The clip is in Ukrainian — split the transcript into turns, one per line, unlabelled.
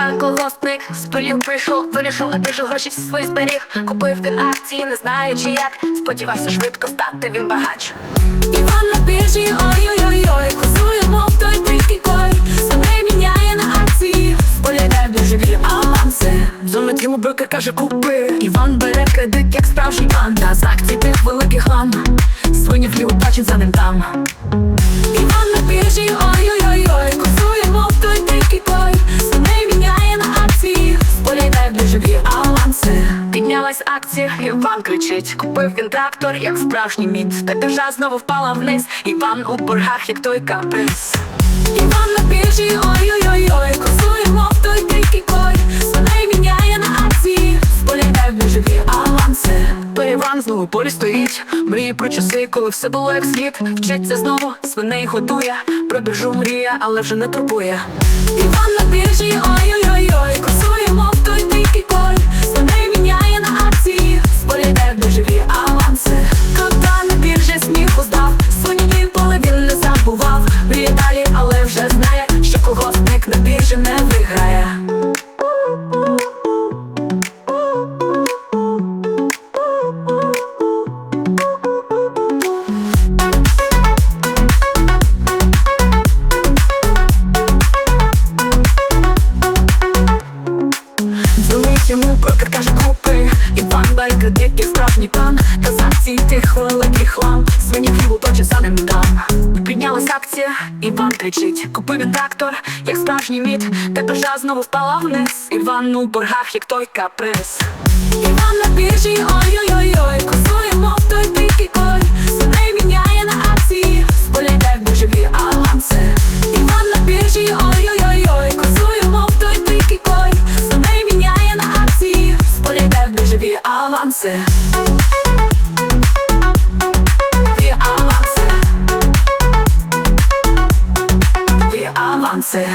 Іван колгоспник з полів прийшов, вирішив, а гроші всі свої зберіг. Купив він акції, не знаючи як. Сподівався швидко стати він багач.
Іван на біржі, ой-ой-ой-ой, косує, мов той дикий кой, себе міняє на акції,
Полідає дуже вірю, аванси. Зумить йому брокер каже, купи. Іван бере кредит, як справжній панда. З акцій Дуже вірю, аванси. Піднялась акція, Іван кричить. Купив він трактор, як справжній мід. Та держа знову впала вниз. Іван у боргах, як той каприз.
Іван на біржі, ой-ой-ой-ой, косує, мов той дикий кой, себе міняє на акції,
Полідає дуже вірю, аванси. То Іван знову полі стоїть. Мріє про часи, коли все було як слід. Вчиться знову, свиней годує. Про біржу мріє, але вже не турбує.
Іван на біржі, ой-ой-ой-ой, косує, мов той
справжній пан Та з тих великих хлам. Звенів хлібу точі за ним дам. Піднялась акція, Іван кричить. Купив він трактор, як справжній мід Та біржа знову впала вниз. Іван у боргах, як той каприз.
Іван на біржі, ой-ой-ой-ой, косує, мов той
аванси